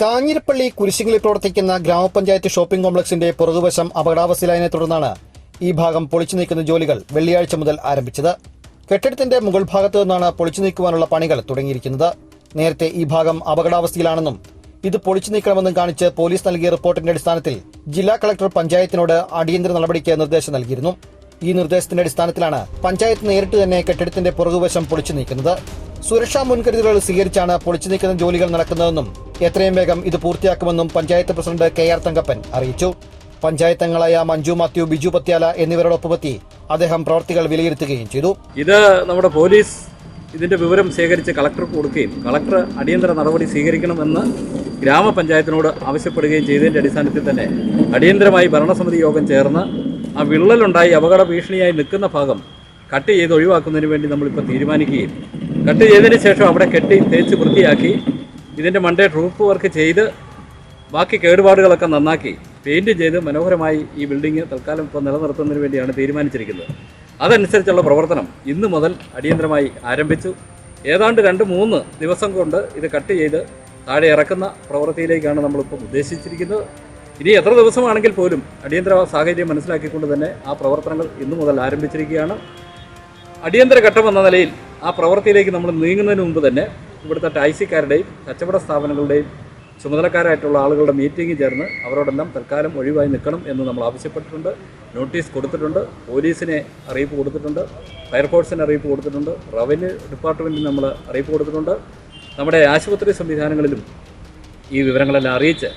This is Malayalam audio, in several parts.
കാഞ്ഞിരപ്പള്ളി കുരിശിങ്ങളിൽ പ്രവർത്തിക്കുന്ന ഗ്രാമപഞ്ചായത്ത് ഷോപ്പിംഗ് കോംപ്ലക്സിന്റെ പുറകുവശം അപകടാവസ്ഥയിലായതിനെ തുടർന്നാണ് ഈ ഭാഗം പൊളിച്ചു നീക്കുന്ന ജോലികൾ വെള്ളിയാഴ്ച മുതൽ ആരംഭിച്ചത്. കെട്ടിടത്തിന്റെ മുകൾ ഭാഗത്തു നിന്നാണ് പൊളിച്ചു നീക്കുവാനുള്ള പണികൾ തുടങ്ങിയിരിക്കുന്നത്. നേരത്തെ ഈ ഭാഗം അപകടാവസ്ഥയിലാണെന്നും ഇത് പൊളിച്ചു നീക്കണമെന്നും കാണിച്ച് പോലീസ് നൽകിയ റിപ്പോർട്ടിന്റെ അടിസ്ഥാനത്തിൽ ജില്ലാ കളക്ടർ പഞ്ചായത്തിനോട് അടിയന്തര നടപടിക്ക് നിർദ്ദേശം നൽകിയിരുന്നു. ഈ നിർദ്ദേശത്തിന്റെ അടിസ്ഥാനത്തിലാണ് പഞ്ചായത്ത് നേരിട്ട് തന്നെ കെട്ടിടത്തിന്റെ പുറകുവശം പൊളിച്ചു നീക്കുന്നത്. സുരക്ഷാ മുൻകരുതലുകൾ സ്വീകരിച്ചാണ് പൊളിച്ചു നീക്കുന്ന ജോലികൾ നടക്കുന്നതെന്നും എത്രയും വേഗം ഇത് പൂർത്തിയാക്കുമെന്നും panchayat president K R Thankappan അറിയിച്ചു. പഞ്ചായത്ത് അംഗങ്ങളായ മഞ്ജു മാത്യു ബിജു പത്യാല എന്നിവരോടൊപ്പമെത്തി അദ്ദേഹം പ്രവർത്തികൾ വിലയിരുത്തുകയും ചെയ്തു. ഇത് നമ്മുടെ പോലീസ് ഇതിന്റെ വിവരം ശേഖരിച്ച് കളക്ടർക്ക് കൊടുക്കുകയും കളക്ടർ അടിയന്തര നടപടി സ്വീകരിക്കണമെന്ന് ഗ്രാമപഞ്ചായത്തിനോട് ആവശ്യപ്പെടുകയും ചെയ്തതിന്റെ അടിസ്ഥാനത്തിൽ തന്നെ അടിയന്തരമായി ഭരണസമിതി യോഗം ചേർന്ന് ആ വിള്ളലുണ്ടായി അപകട ഭീഷണിയായി നിൽക്കുന്ന ഭാഗം കട്ട് ചെയ്ത് ഒഴിവാക്കുന്നതിന് വേണ്ടി നമ്മളിപ്പോൾ തീരുമാനിക്കുകയും കട്ട് ചെയ്തതിന് ശേഷം അവിടെ കെട്ടി തേച്ച് വൃത്തിയാക്കി ഇതിന്റെ മണ്ടേ റൂഫ് വർക്ക് ചെയ്ത് ബാക്കി കേടുപാടുകളൊക്കെ നന്നാക്കി പെയിന്റ് ചെയ്ത് മനോഹരമായി ഈ ബിൽഡിംഗ് തൽക്കാലം ഇപ്പോൾ നിലനിർത്തുന്നതിന് വേണ്ടിയാണ് തീരുമാനിച്ചിരിക്കുന്നത്. അതനുസരിച്ചുള്ള പ്രവർത്തനം ഇന്ന് മുതൽ അടിയന്തരമായി ആരംഭിച്ചു. ഏതാണ്ട് രണ്ട് മൂന്ന് ദിവസം കൊണ്ട് ഇത് കട്ട് ചെയ്ത് താഴെ ഇറക്കുന്ന പ്രവൃത്തിയിലേക്കാണ് നമ്മളിപ്പോൾ ഉദ്ദേശിച്ചിരിക്കുന്നത്. ഇനി എത്ര ദിവസമാണെങ്കിൽ പോലും അടിയന്തര സാഹചര്യം മനസ്സിലാക്കിക്കൊണ്ട് തന്നെ ആ പ്രവർത്തനങ്ങൾ ഇന്നു മുതൽ ആരംഭിച്ചിരിക്കുകയാണ്. അടിയന്തര ഘട്ടം എന്ന നിലയിൽ ആ പ്രവൃത്തിയിലേക്ക് നമ്മൾ നീങ്ങുന്നതിന് മുമ്പ് തന്നെ ഇവിടുത്തെ ടാക്സിക്കാരുടെയും കച്ചവട സ്ഥാപനങ്ങളുടെയും ചുമതലക്കാരായിട്ടുള്ള ആളുകളുടെ മീറ്റിംഗ് ചേർന്ന് അവരോടെല്ലാം തൽക്കാലം ഒഴിവായി നിൽക്കണം എന്ന് നമ്മൾ ആവശ്യപ്പെട്ടിട്ടുണ്ട്. നോട്ടീസ് കൊടുത്തിട്ടുണ്ട്. പോലീസിനെ അറിയിപ്പ് കൊടുത്തിട്ടുണ്ട്. ഫയർഫോഴ്സിന് അറിയിപ്പ് കൊടുത്തിട്ടുണ്ട്. റവന്യൂ ഡിപ്പാർട്ട്മെന്റിന് നമ്മൾ അറിയിപ്പ് കൊടുത്തിട്ടുണ്ട്. നമ്മുടെ ആശുപത്രി സംവിധാനങ്ങളിലും ഈ വിവരങ്ങളെല്ലാം അറിയിച്ച്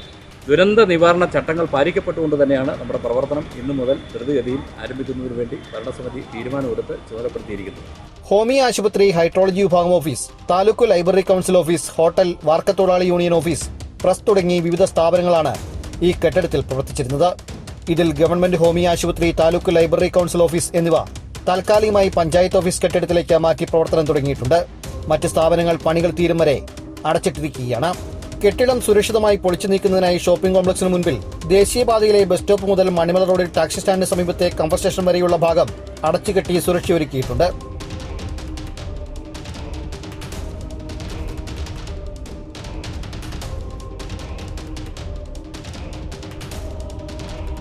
ദുരന്ത നിവാരണ ചട്ടങ്ങൾ പാലിക്കപ്പെട്ടുകൊണ്ട് തന്നെയാണ് നമ്മുടെ പ്രവർത്തനം ഇന്നു മുതൽ ധൃതഗതിയിൽ ആരംഭിക്കുന്നതിനു വേണ്ടി ഭരണസമിതി തീരുമാനമെടുത്ത് ചുമതലപ്പെടുത്തിയിരിക്കുന്നത് ഹോമി ആശുപത്രി ഹൈഡ്രോളജി വിഭാഗം office taluk library council office hotel വാർക്കത്തൊഴിലാളി union office press തുടങ്ങി വിവിധ സ്ഥാപനങ്ങളാണ് ഈ കെട്ടിടത്തിൽ പ്രവർത്തിച്ചിരുന്നത്. ഇതിൽ ഗവൺമെന്റ് ഹോമി ആശുപത്രി താലൂക്ക് ലൈബ്രറി കൌൺസിൽ ഓഫീസ് എന്നിവ താൽക്കാലികമായി പഞ്ചായത്ത് ഓഫീസ് കെട്ടിടത്തിലേക്ക് മാറ്റി പ്രവർത്തനം തുടങ്ങിയിട്ടുണ്ട്. മറ്റ് സ്ഥാപനങ്ങൾ പണികൾ തീരും വരെ അടച്ചിട്ടിരിക്കുകയാണ്. കെട്ടിടം സുരക്ഷിതമായി പൊളിച്ചു നീക്കുന്നതിനായി ഷോപ്പിംഗ് കോംപ്ലക്സിന് മുൻപിൽ ദേശീയപാതയിലെ ബസ് സ്റ്റോപ്പ് മുതൽ മണിമല റോഡിൽ ടാക്സി സ്റ്റാൻഡിന് സമീപത്തെ കമ്പർ സ്റ്റേഷൻ വരെയുള്ള ഭാഗം അടച്ചുകെട്ടി സുരക്ഷയൊരുക്കിയിട്ടുണ്ട്.